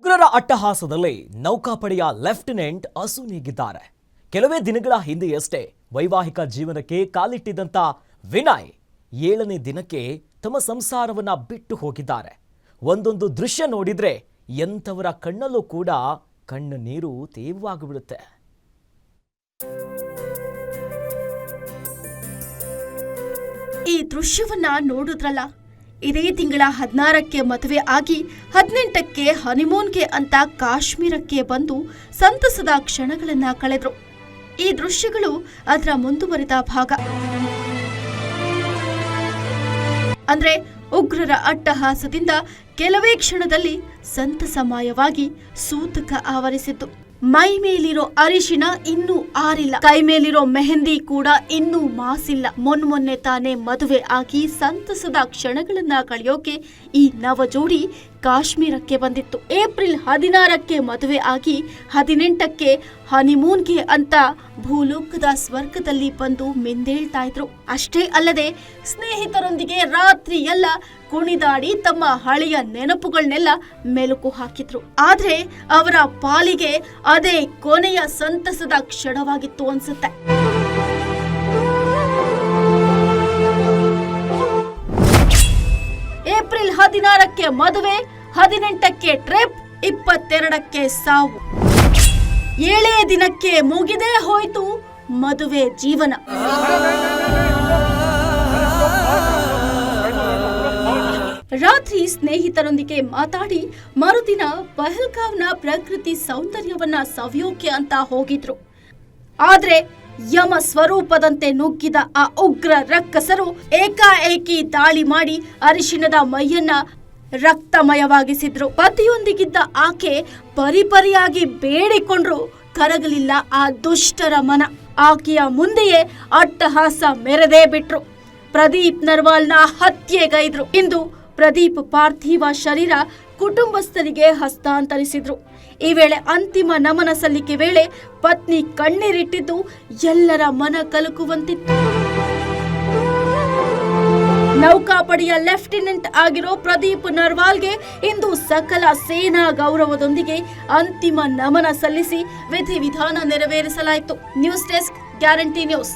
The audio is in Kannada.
ಉಗ್ರರ ಅಟ್ಟಹಾಸದಲ್ಲಿ ನೌಕಾಪಡೆಯ ಲೆಫ್ಟಿನೆಂಟ್ ಅಸುನೀಗಿದ್ದಾರೆ ಕೆಲವೇ ದಿನಗಳ ಹಿಂದೆಯಷ್ಟೇ ವೈವಾಹಿಕ ಜೀವನಕ್ಕೆ ಕಾಲಿಟ್ಟಿದ್ದಂಥ ವಿನಯ್ ಏಳನೇ ದಿನಕ್ಕೆ ತಮ್ಮ ಸಂಸಾರವನ್ನ ಬಿಟ್ಟು ಹೋಗಿದ್ದಾರೆ. ಒಂದೊಂದು ದೃಶ್ಯ ನೋಡಿದ್ರೆ ಎಂಥವರ ಕಣ್ಣಲ್ಲೂ ಕೂಡ ಕಣ್ಣು ನೀರು ತೇವವಾಗಿಬಿಡುತ್ತೆ ಈ ದೃಶ್ಯವನ್ನ ನೋಡಿದ್ರಲ್ಲ ಇದೇ ತಿಂಗಳ ಹದಿನಾರಕ್ಕೆ ಮದುವೆ ಆಗಿ ಹದಿನೆಂಟಕ್ಕೆ ಹನಿಮೂನ್ಗೆ ಅಂತ ಕಾಶ್ಮೀರಕ್ಕೆ ಬಂದು ಸಂತಸದ ಕ್ಷಣಗಳನ್ನ ಕಳೆದ್ರು. ಈ ದೃಶ್ಯಗಳು ಅದರ ಮುಂದುವರಿದ ಭಾಗ. ಅಂದ್ರೆ ಉಗ್ರರ ಅಟ್ಟಹಾಸದಿಂದ ಕೆಲವೇ ಕ್ಷಣದಲ್ಲಿ ಸಂತಸಮಯವಾಗಿ ಸೂತಕ ಆವರಿಸಿತ್ತು ಮೈ ಮೇಲಿರೋ ಅರಿಶಿನ ಇನ್ನೂ ಆರಿಲ್ಲ. ಕೈ ಮೇಲಿರೋ ಮೆಹಂದಿ ಕೂಡ ಇನ್ನೂ ಮಾಸಿಲ್ಲ. ಮೊನ್ಮೊನ್ನೆ ತಾನೇ ಮದುವೆ ಆಗಿ ಸಂತಸದ ಕ್ಷಣಗಳನ್ನ ಕಳೆಯೋಕೆ ಈ ನವ ಜೋಡಿ ಕಾಶ್ಮೀರಕ್ಕೆ ಬಂದಿತ್ತು. ಏಪ್ರಿಲ್ ಹದಿನಾರಕ್ಕೆ ಮದುವೆ ಆಗಿ ಹದಿನೆಂಟಕ್ಕೆ ಹನಿಮೂನ್ಗೆ ಅಂತ ಭೂಲೋಕದ ಸ್ವರ್ಗದಲ್ಲಿ ಬಂದು ಮೆಂದೇಳ್ತಾ ಇದ್ರು. ಅಷ್ಟೇ ಅಲ್ಲದೆ ಸ್ನೇಹಿತರೊಂದಿಗೆ ರಾತ್ರಿ ಎಲ್ಲ ಕುಣಿದಾಡಿ ತಮ್ಮ ಹಳೆಯ ನೆನಪುಗಳನ್ನೆಲ್ಲ ಮೆಲುಕು ಹಾಕಿದ್ರು. ಆದ್ರೆ ಅವರ ಪಾಲಿಗೆ ಅದೇ ಕೊನೆಯ ಸಂತಸದ ಕ್ಷಣವಾಗಿತ್ತು ಅನ್ಸುತ್ತೆ. ಹದಿನಾರಕ್ಕೆ ಮದುವೆ, ಹದಿನೆಂಟಕ್ಕೆ ಟ್ರಿಪ್, ಇಪ್ಪತ್ತೆರಡಕ್ಕೆ ಸಾವು. ಏಳೇ ದಿನಕ್ಕೆ ಮುಗಿದೇ ಹೋಯ್ತು ಮದುವೆ ಜೀವನ. ರಾತ್ರಿ ಸ್ನೇಹಿತರೊಂದಿಗೆ ಮಾತಾಡಿ ಮರುದಿನ ಪಹಲ್ಗಾವ್ನ ಪ್ರಕೃತಿ ಸೌಂದರ್ಯವನ್ನ ಸವಿಯೋಕೆ ಅಂತ ಹೋಗಿದ್ರು. ಆದ್ರೆ ಯಮ ಸ್ವರೂಪದಂತೆ ನುಗ್ಗಿದ ಆ ಉಗ್ರ ರಕ್ಕಸರು ಏಕಾಏಕಿ ದಾಳಿ ಮಾಡಿ ಅರಿಶಿಣದ ಮೈಯನ್ನ ರಕ್ತಮಯವಾಗಿಸಿದ್ರು. ಪತಿಯೊಂದಿಗಿದ್ದ ಆಕೆ ಪರಿಪರಿಯಾಗಿ ಬೇಡಿಕೊಂಡ್ರು. ಕರಗಲಿಲ್ಲ ಆ ದುಷ್ಟರ ಮನ. ಆಕೆಯ ಮುಂದೆಯೇ ಅಟ್ಟಹಾಸ ಮೆರೆದೇ ಬಿಟ್ರು. ಪ್ರದೀಪ್ ನರ್ವಾಲ್ನ ಹತ್ಯೆಗೈದ್ರು ಇಂದು ಪ್ರದೀಪ್ ಪಾರ್ಥಿವ ಶರೀರ ಕುಟುಂಬಸ್ಥರಿಗೆ ಹಸ್ತಾಂತರಿಸಿದ್ರು. ಈ ವೇಳೆ ಅಂತಿಮ ನಮನ ಸಲ್ಲಿಕೆ ವೇಳೆ ಪತ್ನಿ ಕಣ್ಣೀರಿಟ್ಟಿದ್ದು ಎಲ್ಲರ ಮನ ಕಲಕುವಂತಿತ್ತು. ನೌಕಾಪಡೆಯ ಲೆಫ್ಟಿನೆಂಟ್ ಆಗಿರೋ ಪ್ರದೀಪ್ ನರ್ವಾಲ್ಗೆ ಇಂದು ಸಕಲ ಸೇನಾ ಗೌರವದೊಂದಿಗೆ ಅಂತಿಮ ನಮನ ಸಲ್ಲಿಸಿ ವಿಧಿವಿಧಾನ ನೆರವೇರಿಸಲಾಯಿತು. News desk guarantee news.